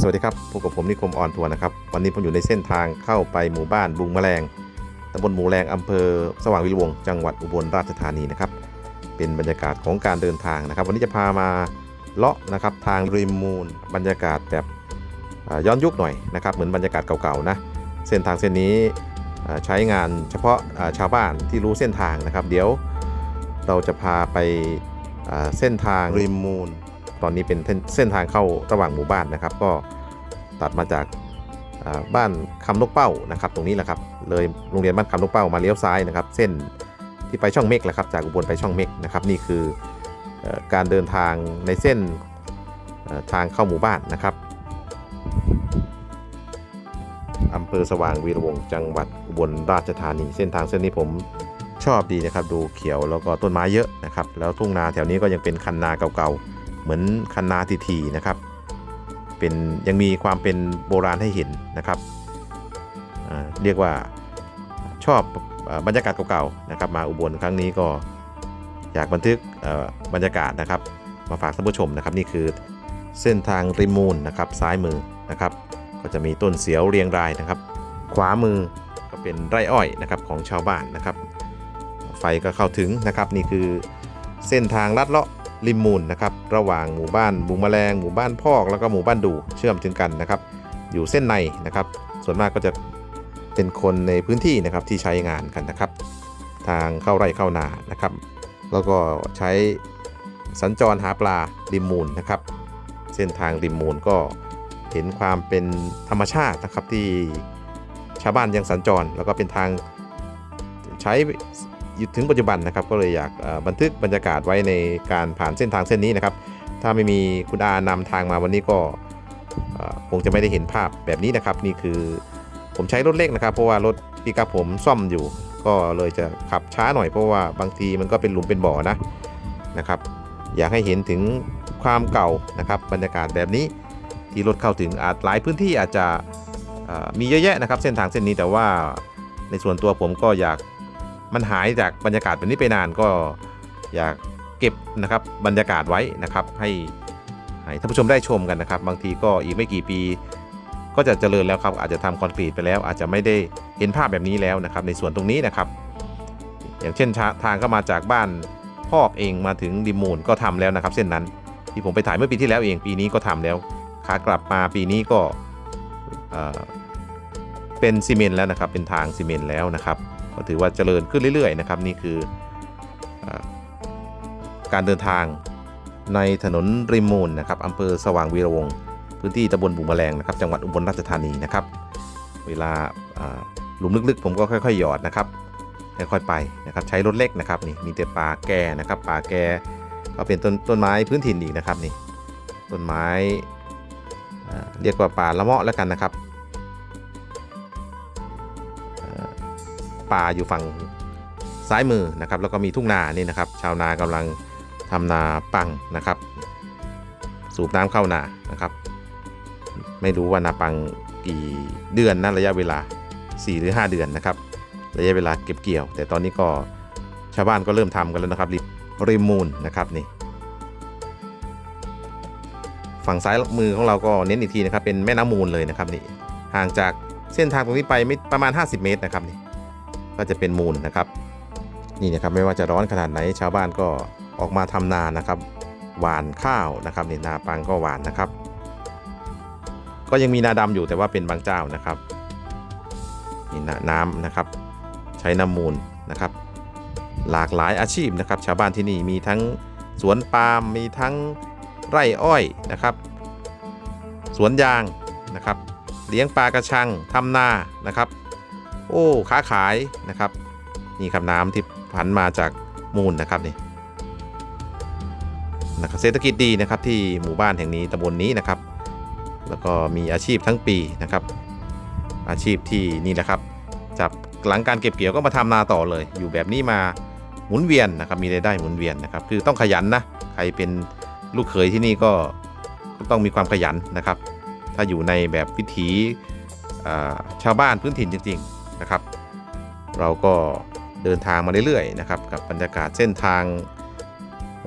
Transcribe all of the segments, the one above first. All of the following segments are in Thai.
สวัสดีครับพบกับผมนิคมอ่อนทัวร์นะครับ วันนี้ผมอยู่ในเส้นทางเข้าไปหมู่บ้านบุงแมลงตำบลหมูแรงอำเภอสว่างวิรวงจังหวัดอุบลราชธานีนะครับ เป็นบรรยากาศของการเดินทางนะครับ วันนี้จะพามาเลาะนะครับทางริมมูลบรรยากาศแบบย้อนยุคหน่อยนะครับ เหมือนบรรยากาศเก่าๆนะเส้นทางเส้นนี้ใช้งานเฉพาะชาวบ้านที่รู้เส้นทางนะครับ เดี๋ยวเราจะพาไปเส้นทางริมมูล ตอนนี้เป็นเส้นทางเข้าระหว่างหมู่บ้านนะครับ ก็ตัดมาจากบ้านคำนกเป้านะครับ ตรงนี้แหละครับ เลยโรงเรียนบ้านคำนกเป้ามาเลี้ยวซ้ายนะครับ เส้นที่ไปช่องเมฆแหละครับ จากอุบลไปช่องเมฆนะครับ นี่คืออการเดินทางในเส้นทางเข้าหมู่บ้านนะครับอำเภอสว่างวีรวงจังหวัดอุบลราชธานี เส้นทางเส้นนี้ผมชอบดีนะครับ ดูเขียวแล้วก็ต้นไม้เยอะนะครับ แล้วทุ่งนาแถวนี้ก็ยังเป็นคันนาเก่าๆ เหมือนคันนาทีทีๆนะครับ เป็นยังมีความเป็นโบราณให้เห็นนะครับ เรียกว่าชอบอบรรยากาศเก่าๆนะครับ มาอุบลครั้งนี้ก็อยากบันทึกบรรยากาศนะครับ มาฝากท่านผู้ชมนะครับ นี่คือเส้นทางริมมูลนะครับซ้ายมือนะครับ ก็จะมีต้นเสียวเรียงรายนะครับ ขวามือก็เป็นไร่อ้อยนะครับของชาวบ้านนะครับ ไฟก็เข้าถึงนะครับ นี่คือเส้นทางลัดเลาะ ริมมูลนะครับระหว่างหมู่บ้านบุงแมลงหมู่บ้านพอกแล้วก็หมู่บ้านดูเชื่อมถึงกันนะครับ อยู่เส้นในนะครับ ส่วนมากก็จะเป็นคนในพื้นที่นะครับที่ใช้งานกันนะครับ ทางเข้าไร่เข้านานะครับ แล้วก็ใช้สัญจรหาปลาริมมูลนะครับ เส้นทางริมมูลก็เห็นความเป็นธรรมชาตินะครับที่ชาวบ้านยังสัญจร แล้วก็เป็นทางใช้ ถึงปัจจุบันนะครับก็เลยอยากบันทึกบรรยากาศไว้ในการผ่านเส้นทางเส้นนี้นะครับ ถ้าไม่มีคุณอานำทางมาวันนี้ก็คงจะไม่ได้เห็นภาพแบบนี้นะครับ นี่คือผมใช้รถเล็กนะครับ เพราะว่ารถปิกอัพผมซ่อมอยู่ ก็เลยจะขับช้าหน่อยเพราะว่าบางทีมันก็เป็นหลุมเป็นบ่อนะนะครับ อยากให้เห็นถึงความเก่านะครับ บรรยากาศแบบนี้ที่รถเข้าถึงอาจหลายพื้นที่อาจจะมีเยอะแยะนะครับ เส้นทางเส้นนี้แต่ว่าในส่วนตัวผมก็อยาก มันหายจากบรรยากาศแบบนี้ไปนานก็อยากเก็บนะครับบรรยากาศไว้นะครับให้ให้ท่านผู้ชมได้ชมกันนะครับ บางทีก็อีกไม่กี่ปี ก็จะเจริญแล้วครับ อาจจะทำคอนกรีตไปแล้ว อาจจะไม่ได้เห็นภาพแบบนี้แล้วนะครับ ในส่วนตรงนี้นะครับ อย่างเช่นทางเข้ามาจากบ้านพอกเองมาถึงดิมมูลก็ทำแล้วนะครับ เส้นนั้นที่ผมไปถ่ายเมื่อปีที่แล้วเองปีนี้ก็ทำแล้วขากลับมาปีนี้ก็เเป็นซีเมนต์แล้วนะครับ เป็นทางซีเมนต์แล้วนะครับ ก็ถือว่าเจริญขึ้นเรื่อยๆนะครับนี่คืออการเดินทางในถนนริมมูลนะครับอำเภอสว่างวีระวงศ์พื้นที่ตำบลบุงแมลงนะครับจังหวัดอุบลราชธานีนะครับเวลาหลุมลึกๆ ผมก็ค่อยๆหยอดนะครับค่อยๆไปนะครับใช้รถเล็กนะครับนี่มีแต่ป่าแก่นะครับป่าแก่ก็เป็นต้นต้นไม้พื้นถิ่นอีกนะครับนี่ต้นไม้เรียกว่าป่าละเมาะแล้วกันนะครับ ป่าอยู่ฝั่งซ้ายมือนะครับ แล้วก็มีทุ่งนานี่นะครับ ชาวนากำลังทำนาปังนะครับ สูบน้ำเข้านานะครับ ไม่รู้ว่านาปังกี่เดือนนะระยะเวลา 4 หรือ 5 เดือนนะครับ ระยะเวลาเก็บเกี่ยว แต่ตอนนี้ก็ชาวบ้านก็เริ่มทำกันแล้วนะครับริมริมมูลนะครับนี่ฝั่งซ้ายมือของเราก็เน้นอีกทีนะครับเป็นแม่น้ำมูลเลยนะครับนี่ห่างจากเส้นทางตรงนี้ไปไม่ประมาณ 50 เมตรนะครับนี่ ก็จะเป็นมูลนะครับ นี่นะครับไม่ว่าจะร้อนขนาดไหนชาวบ้านก็ออกมาทำนานะครับ หวานข้าวนะครับนี่นาปังก็หวานนะครับ ก็ยังมีนาดำอยู่แต่ว่าเป็นบางเจ้านะครับนี่นะน้ำนะครับ ใช้น้ำมูลนะครับ หลากหลายอาชีพนะครับ ชาวบ้านที่นี่มีทั้งสวนปาล์มมีทั้งไร่อ้อยนะครับ สวนยางนะครับ เลี้ยงปลากระชังทำนานะครับ โอ้ค้าขายนะครับ นี่ครับน้ำที่ผันมาจากมูลนะครับนี่นะครับเศรษฐกิจดีนะครับที่หมู่บ้านแห่งนี้ตำบลนนี้นะครับ แล้วก็มีอาชีพทั้งปีนะครับ อาชีพที่นี่แหละครับจับหลังการเก็บเกี่ยวก็มาทำนาต่อเลย อยู่แบบนี้มาหมุนเวียนนะครับมีรายได้หมุนเวียนนะครับ คือต้องขยันนะใครเป็นลูกเขยที่นี่ก็ต้องมีความขยันนะครับ ถ้าอยู่ในแบบวิถีชาวบ้านพื้นถิ่นจริง ๆ นะครับ เราก็เดินทางมาเรื่อยๆนะครับ กับบรรยากาศเส้นทาง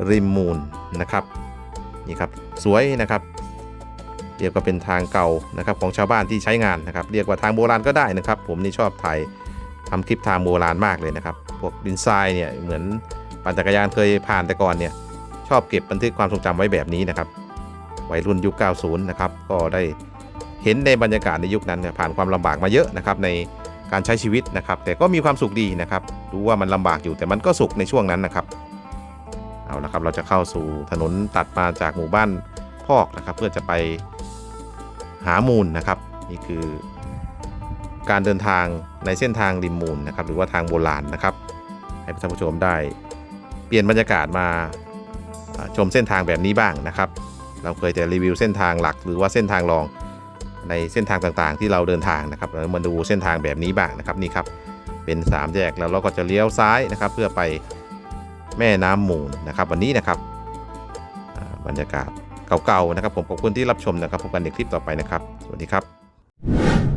ริมมูลนะครับนี่ครับสวยนะครับ เรียกว่าเป็นทางเก่านะครับของชาวบ้านที่ใช้งานนะครับ เรียกว่าทางโบราณก็ได้นะครับ ผมนี่ชอบถ่ายทำคลิปทางโบราณมากเลยนะครับ พวกดินทรายเนี่ยเหมือนปั่นจักรยานเคยผ่านแต่ก่อนเนี่ยชอบเก็บบันทึกความทรงจำไว้แบบนี้นะครับวัยรุ่นยุค 90 นะครับ ก็ได้เห็นในบรรยากาศในยุคนั้นนผ่านความลำบากมาเยอะนะครับ ใน การใช้ชีวิตนะครับ แต่ก็มีความสุขดีนะครับรู้ว่ามันลำบากอยู่แต่มันก็สุขในช่วงนั้นนะครับ เอาละครับเราจะเข้าสู่ถนนตัดมาจากหมู่บ้านพอกนะครับ เพื่อจะไปหามูลนะครับ นี่คือการเดินทางในเส้นทางริมมูลนะครับ หรือว่าทางโบราณนะครับ ให้ท่านผู้ชมได้ เปลี่ยนบรรยากาศมาชมเส้นทางแบบนี้บ้างนะครับ เราเคยแต่รีวิวเส้นทางหลักหรือว่าเส้นทางรอง ในเส้นทางต่างๆ ที่เราเดินทางนะครับเรามาดูเส้นทางแบบนี้บ้างนะครับนี่ครับเป็นสามแยกแล้วเราก็จะเลี้ยวซ้ายนะครับ เพื่อไปแม่น้ำมูลนะครับ วันนี้นะครับบรรยากาศเก่าๆนะครับ ผมขอบคุณที่รับชมนะครับพบกันในคลิปต่อไปนะครับ สวัสดีครับ